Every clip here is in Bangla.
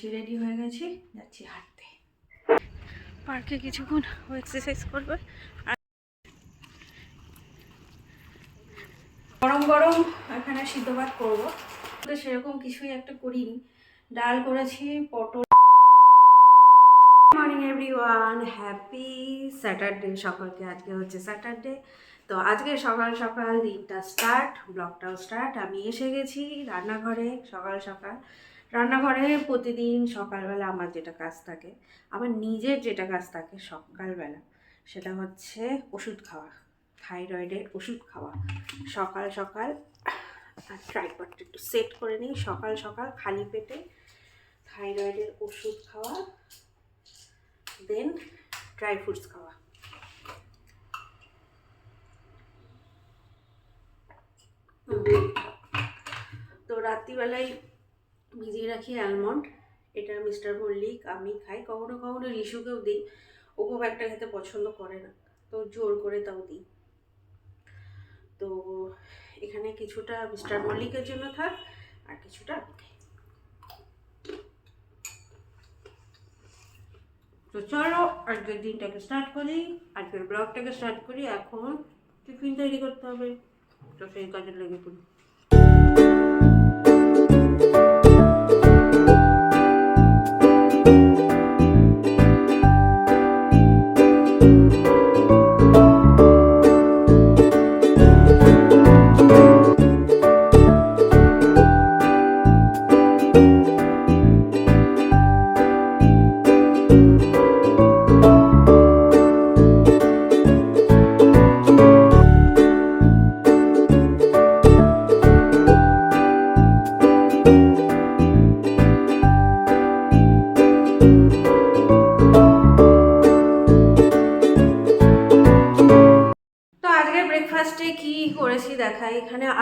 যাচ্ছি রেডি হয়ে গেছি যাচ্ছি হাঁটতে। পার্কে কিছুক্ষণ ও এক্সারসাইজ করবে। আর গরম গরম এখানে সিদ্ধ ভাত করব। তো সেরকম কিছুই একটা করিনি। ডাল করেছি পটল। মর্নিং এভরিওয়ান হ্যাপি স্যাটারডে সকালকে আজকে হচ্ছে স্যাটারডে তো আজকে সকাল সকাল দিনটা স্টার্ট ব্লগটাও স্টার্ট আমি এসে গেছি রান্নাঘরে সকাল সকাল। রান্নাঘরে প্রতিদিন সকালবেলা আমার যেটা কাজ থাকে, আমার নিজের যেটা কাজ থাকে সকালবেলা, সেটা হচ্ছে ওষুধ খাওয়া থাইরয়েডের ওষুধ খাওয়া। সকাল সকাল ট্রাইপডটা একটু সেট করে নিই। সকাল সকাল খালি পেটে থাইরয়েডের ওষুধ খাওয়া, দেন ড্রাই ফ্রুটস খাওয়া। তো রাত্রিবেলায় ভিজিয়ে রাখি অ্যালমন্ড এটা মিস্টার মল্লিক আমি খাই, কখনো কখনো রিশুকেও দিই। ও খুব একটা খেতে পছন্দ করে না, তো জোর করে তাও দিই। তো এখানে কিছুটা মিস্টার মল্লিকের জন্য থাক, আর কিছুটা আমি তো চলো, আজকের দিনটাকে স্টার্ট করি, আজকের ব্লগটাকে স্টার্ট করি, এখন টিফিন তৈরি করতে হবে। তো সেই কাজে লেগে পড়ি। তো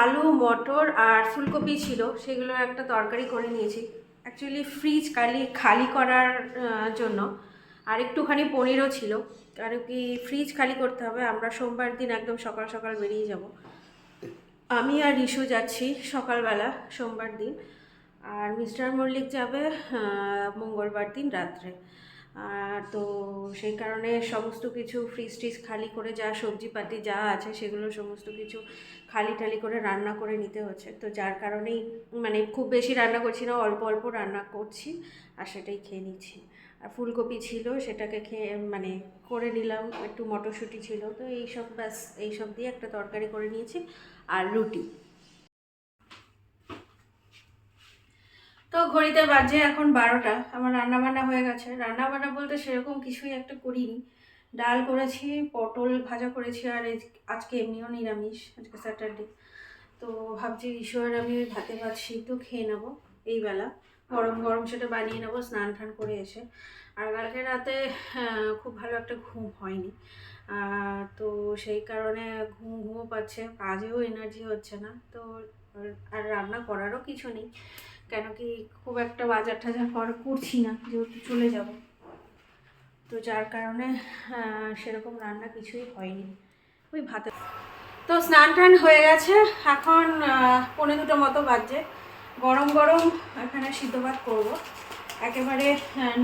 আলু, মটর আর ফুলকপি ছিল সেগুলোর একটা তরকারি করে নিয়েছি। অ্যাকচুয়ালি ফ্রিজ খালি খালি করার জন্য। আর একটুখানি পনিরও ছিল। কারণ কি ফ্রিজ খালি করতে হবে, আমরা সোমবার দিন একদম সকাল সকাল বেরিয়ে যাব। আমি আর রিশু যাচ্ছি সকালবেলা, সোমবার দিন। আর মিস্টার মল্লিক যাবে মঙ্গলবার দিন রাত্রে। আর তো সেই কারণে সমস্ত কিছু ফ্রিজ টিজ খালি করে যা সবজিপাতি যা আছে সেগুলো সমস্ত কিছু খালি টালি করে রান্না করে নিতে হচ্ছে। তো যার কারণেই মানে খুব বেশি রান্না করছি না, অল্প অল্প রান্না করছি আর সেটাই খেয়ে নিচ্ছি। আর ফুলকপি ছিল, সেটাকে খেয়ে মানে করে নিলাম, একটু মটরশুঁটি ছিল। তো এইসব ব্যাস, এইসব দিয়ে একটা তরকারি করে নিয়েছি। আর রুটি। তো ঘড়িতে বাজে এখন বারোটা, আমার রান্না বান্না হয়ে গেছে। রান্না বান্না বলতে সেরকম কিছুই একটা করিনি। ডাল করেছি, পটল ভাজা করেছি, আর আজকে এমনিও নিরামিষ, আজকে স্যাটারডে। তো ভাবছি ঈশ্বর আমি ওই ভাতে ভাত সিদ্ধ খেয়ে নেব এই বেলা। গরম গরম সেটা বানিয়ে নেব, স্নান টান করে এসে। আর কালকে রাতে খুব ভালো একটা ঘুম হয়নি। তো সেই কারণে ঘুম ঘুমও পাচ্ছে, কাজেও এনার্জি হচ্ছে না। তো আর রান্না করারও কিছু নেই। কেন কি খুব একটা বাজার টাজার করা করছি না, যেহেতু চলে যাব। তো যার কারণে সেরকম রান্না কিছুই হয়নি। ওই ভাতে তো স্নান টান হয়ে গেছে, এখন পৌনে দুটো মতো বাজছে। গরম গরম এখানে সিদ্ধ ভাত করব। একেবারে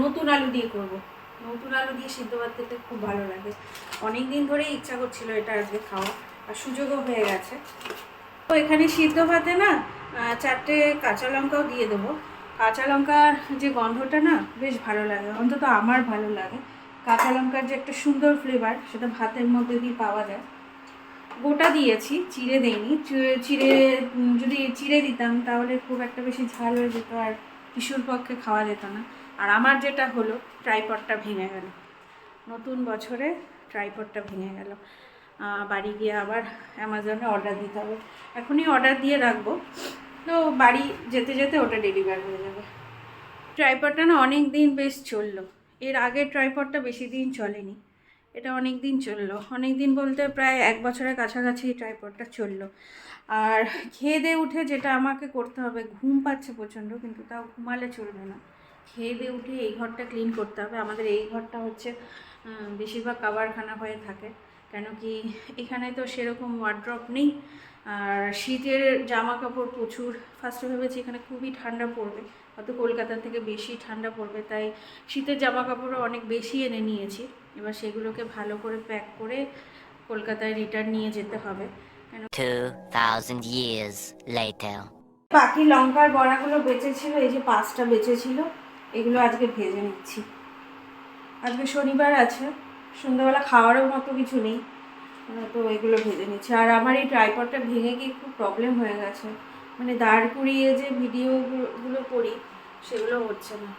নতুন আলু দিয়ে করব। নতুন আলু দিয়ে সিদ্ধ ভাত খেতে খুব ভালো লাগে। অনেক দিন ধরেই ইচ্ছা করছিল এটা আজকে খাওয়া আর সুযোগও হয়ে গেছে। তো এখানে সিদ্ধ ভাতে না চারটে কাঁচা লঙ্কাও দিয়ে দেবো। কাঁচা লঙ্কার যে গন্ধটা না, বেশ ভালো লাগে। অন্তত আমার ভালো লাগে। কাঁচা লঙ্কার যে একটা সুন্দর ফ্লেভার সেটা ভাতের মধ্যে দিয়ে পাওয়া যায়। গোটা দিয়েছি, চিড়ে দেইনি। চিড়ে যদি চিড়ে দিতাম, তাহলে খুব একটা বেশি ঝাল হয়ে যেত আর কিশোর পক্ষে খাওয়া যেত না। আর আমার যেটা হলো ট্রাইপডটা ভেঙে গেল। নতুন বছরে ট্রাইপডটা ভেঙে গেল। বাড়ি গিয়ে আবার অ্যামাজনে অর্ডার দিতে হবে। এখনই অর্ডার দিয়ে রাখব। তো বাড়ি যেতে যেতে ওটা ডেলিভার হয়ে যাবে। ট্রাইপডটা না অনেক দিন বেশ চলল। এর আগে ট্রাইপডটা বেশি দিন চলেনি। এটা অনেক দিন চলল। অনেক দিন বলতে প্রায় এক বছরের কাছাকাছি ট্রাইপডটা চলল। আর খেয়ে দিয়ে উঠে যেটা আমাকে করতে হবে, ঘুম পাচ্ছে প্রচণ্ড, কিন্তু তাও ঘুমালে চলবে না। খেয়ে দিয়ে উঠে এই ঘরটা ক্লিন করতে হবে। আমাদের এই ঘরটা হচ্ছে বেশিরভাগ কাবারখানা হয়ে থাকে। কেন কি এখানে তো সেরকম ওয়ার্ড্রপ নেই আর শীতের জামা কাপড় প্রচুর ফার্স্টে ভেবেছি এখানে খুবই ঠান্ডা পড়বে হয়তো কলকাতা থেকে বেশি ঠান্ডা পড়বে তাই শীতের জামা কাপড়ও অনেক বেশি এনে নিয়েছি। এবার সেগুলোকে ভালো করে প্যাক করে কলকাতায় রিটার্ন নিয়ে যেতে হবে। কেন 2,000 years বাকি লঙ্কার বড়াগুলো বেঁচে ছিল এই যে পাঁচটা বেঁচে ছিল এগুলো আজকে ভেজে নিচ্ছি। আজকে শনিবার আছে। সন্ধ্যাবেলা খাওয়ারও মতো কিছু নেই। তো এগুলো ভেজে নিচ্ছি। আর আমার এই ট্রাইপডটা ভেঙে গিয়ে খুব প্রবলেম হয়ে গেছে। মানে দাঁড় করিয়ে যে ভিডিওগুলো করি, সেগুলো হচ্ছে না।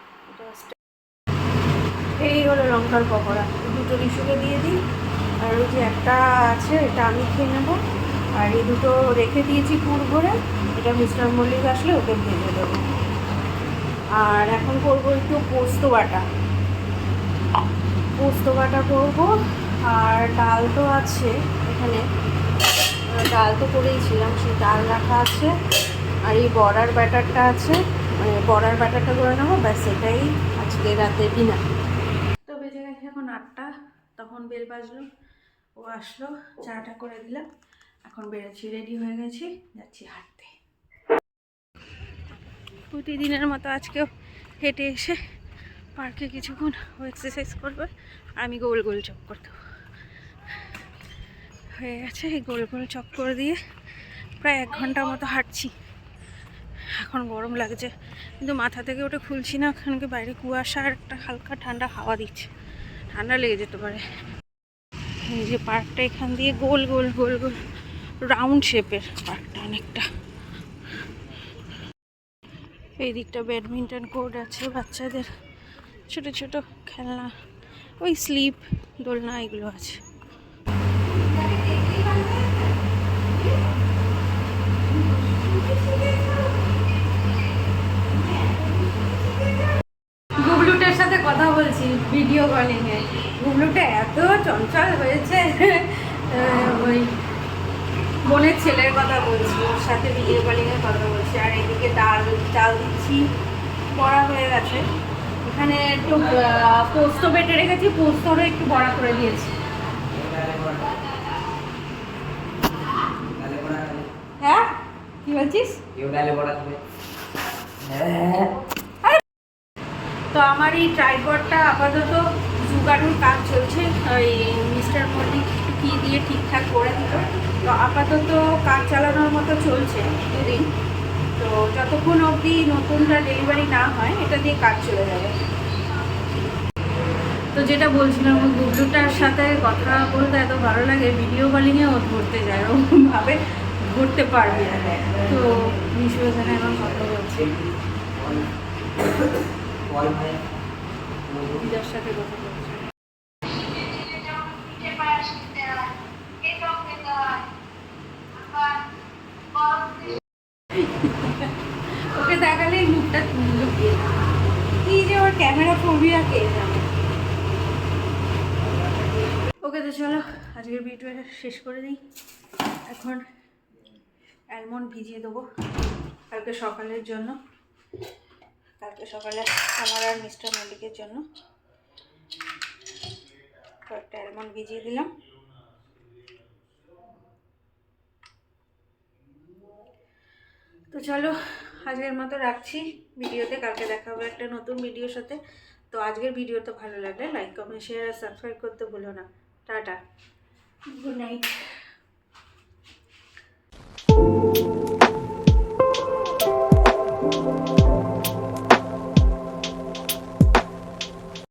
এই হলো লঙ্কার পকোড়া। দুটো রিসুকে দিয়ে দিই। আর ওই যে একটা আছে, এটা আমি খেয়ে নেব। আর এই দুটো রেখে দিয়েছি পুর ভরে। এটা মিস্টার মল্লিক আসলে ওকে ভেজে দেবো। আর এখন করব একটু পোস্ত বাটা। পোস্ত বাটা করব, আর ডাল তো আছে এখানে। ডাল তো করেইছিলাম সেই ডাল রাখা আছে, আর এই বড়ার ব্যাটারটা আছে। মানে বড়ার ব্যাটারটা করে নেব, ব্যাস এটাই আজকে রাতে ডিনার। তো বেজে গেছে এখন আটটা, তখন বেল বাজলো, ও আসলো, চাটা করে দিলাম, এখন বেরোচ্ছি, রেডি হয়ে গেছি, যাচ্ছি হাঁটতে। প্রতিদিনের মতো আজকেও হেঁটে এসে পার্কে কিছুক্ষণ ও এক্সারসাইজ করবে আর আমি গোল গোল চক দেবো। হয়ে গেছে, এই গোল গোল চক করে দিয়ে প্রায় এক ঘণ্টা মতো হাঁটছি। এখন গরম লাগছে, কিন্তু মাথা থেকে ওটা খুলছি না ওখানকে বাইরে কুয়াশা আর একটা হালকা ঠান্ডা হাওয়া দিচ্ছে। ঠান্ডা লেগে যেতে পারে। এই যে পার্কটা এখান দিয়ে গোল গোল গোল গোল রাউন্ড শেপের পার্কটা অনেকটা। এই দিকটা ব্যাডমিন্টন কোর্ট আছে বাচ্চাদের। ছোট ছোট খেলনা, ওই স্লিপ, দোলনা, এগুলো আছে। সাথে কথা বলছি ভিডিও কলিং এ। গুবলুটা এত চঞ্চল হয়েছে ওই বোনের ছেলের কথা বলছি, ওর সাথে ভিডিও কলিং এ কথা বলছি, আর এদিকে ডাল ডাল দিচ্ছি, বড়া হয়ে গেছে। এখানে একটু পোস্ত বেটে রেখেছি পোস্তরও একটু বড়া করে দিয়েছি। হ্যাঁ? তো আমার এই ট্রাইপডটা আপাতত জুগাড়ুর কাজ চলছে। ওই মিস্টার মল্লিক কি দিয়ে ঠিকঠাক করে দিল। তো আপাতত কাজ চালানোর মতো চলছে দুদিন। তো যতক্ষণ অবধি নতুনটা ডেলিভারি না হয় এটা দিয়ে কাজ চলে যাবে। তো যেটা বলছিলাম ওই গুবলুটার সাথে কথা বলতে এত ভালো লাগে ভিডিও কলিংয়ে ও ধরতে যায় ওরকমভাবে ভাবে ধরতে পারবে। না তো মিশু এখানে এখন কথা বলছে। দিদার সাথে কথা ওকে দেখালে মুখটা লুকিয়ে কি যে ওর ক্যামেরা ফোবিয়া কে। জানে ওকে তো চলো, আজকের ভিডিওটা শেষ করে দিই। এখন অ্যালমন্ড ভিজিয়ে দেবো কালকে সকালের জন্য। কালকে সকালে আমার আর মিস্টার মল্লিকের জন্য। কয়েকটা অ্যালমন্ড ভিজিয়ে দিলাম। তো চলো, আজকের মতো রাখছি। ভিডিওতে কালকে দেখা হবে একটা নতুন ভিডিওর সাথে। তো আজকের ভিডিও তো ভালো লাগলে লাইক কমেন্ট শেয়ার আর সাবস্ক্রাইব করতে ভুলো না। টাটা। Good night